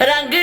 ਰੰਗ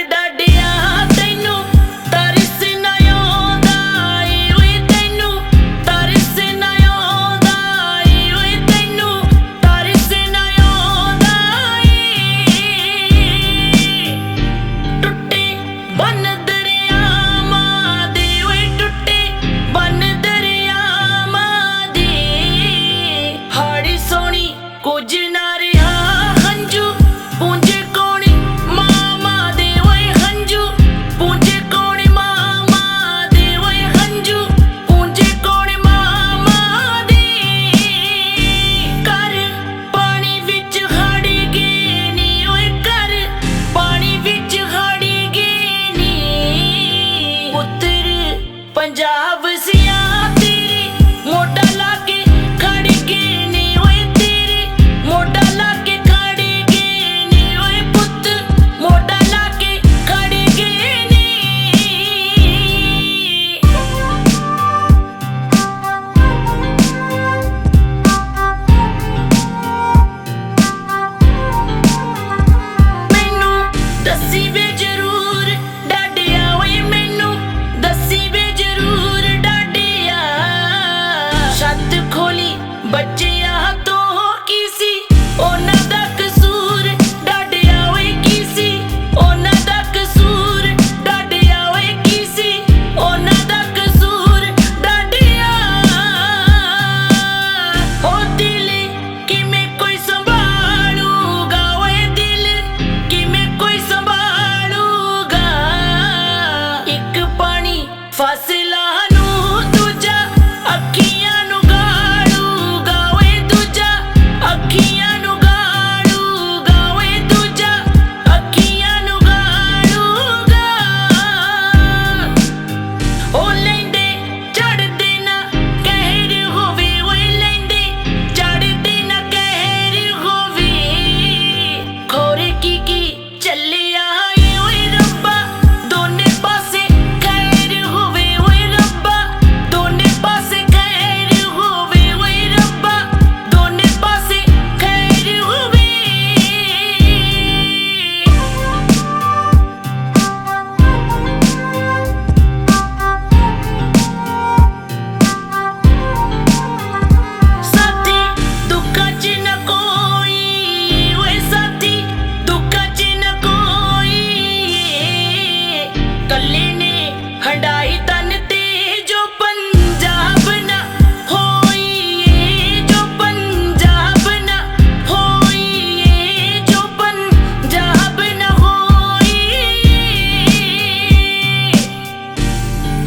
but Jesus.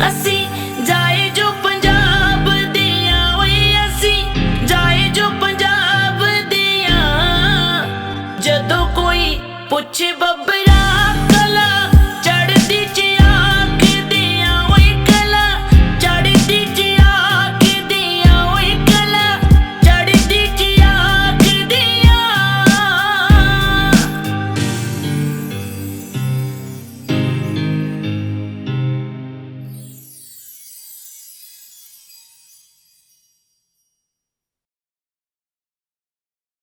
ਅਸੀਂ ਜਾਏ ਜੋ ਪੰਜਾਬ ਦੀਆਂ ਓਏ ਅਸੀਂ ਜਾਏ ਜੋ ਪੰਜਾਬ ਦੀਆਂ ਜਦੋਂ ਕੋਈ ਪੁੱਛੇ ਬੱਬੇ